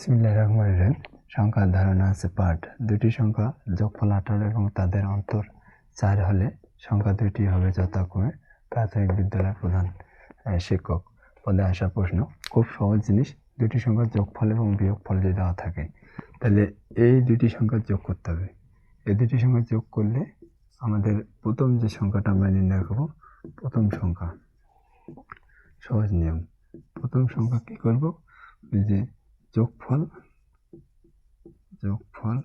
বিসমিল্লাহির রহমানির রহিম। সংখ্যার ধারণা আছে পাঠ। দুটি সংখ্যা যোগফল আঠারো এবং তাদের অন্তর চার হলে সংখ্যা দুইটি হবে যথাক্রমে প্রাথমিক বিদ্যালয়ের প্রধান শিক্ষক। পদে আসা প্রশ্ন, খুব সহজ জিনিস দুটি সংখ্যার যোগফল এবং বিয়োগফল যদি দেওয়া থাকে, তাহলে এই দুটি সংখ্যা যোগ করতে হবে। এই দুটি সংখ্যা যোগ করলে আমাদের প্রথম যে সংখ্যাটা আমরা নির্ণয় করব, প্রথম সংখ্যা। সহজ নিয়ম। প্রথম সংখ্যা কী করব? যে যোগফল যোগফল,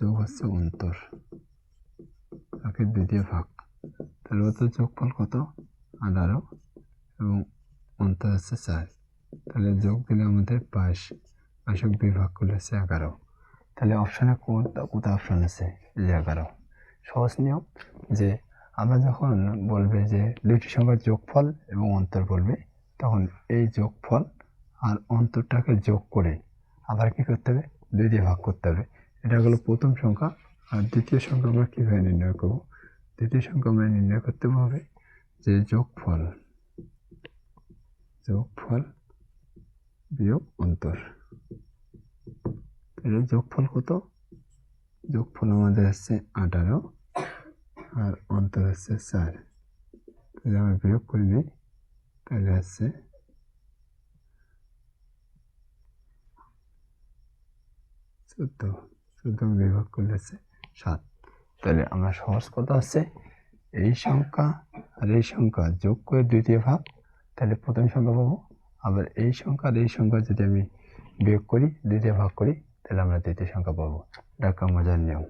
যোগ হচ্ছে অন্তর। তাকে দ্বিতীয় ভাগ। তাহলে ওতে যোগফল কত? আঠারো। এবং অন্তর হচ্ছে চার। তাহলে যোগ দিলে আমাদের বাইশ। বাইশক দুই ভাগ করলে হচ্ছে এগারো। তাহলে অপশানে কোনটা কোথায় অপশান আছে? যে এগারো। সহজ নিয়ম যে আমরা যখন বলবে যে দুইটি সংখ্যার যোগফল এবং অন্তর বলবে, তখন এই যোগফল আর অন্তরটাকে যোগ করে আবার কী করতে হবে? দুই দিয়ে ভাগ করতে হবে। এটা হলো প্রথম সংখ্যা আর দ্বিতীয় সংখ্যা আমরা কীভাবে নির্ণয় করব? দ্বিতীয় সংখ্যা আমরা নির্ণয় করতে হবে যে যোগফল যোগফল বিয়োগ অন্তর। তাহলে যোগফল কত? যোগফল আমাদের হচ্ছে আঠারো আর অন্তর হচ্ছে চার। তাহলে আমরা বিয়োগ করে নিই। তাহলে হচ্ছে চোদ্দ চোদ্দ বিভাগ করলে হচ্ছে সাত। তাহলে আমার সহজ কথা আছে এই সংখ্যা আর এই সংখ্যা যোগ করে দ্বিতীয় ভাগ, তাহলে প্রথম সংখ্যা পাবো। আবার এই সংখ্যা আর এই সংখ্যা যদি আমি বিয়োগ করি, দ্বিতীয় ভাগ করি, তাহলে আমরা দ্বিতীয় সংখ্যা পাবো। ডাক্কা মজার নিয়ম।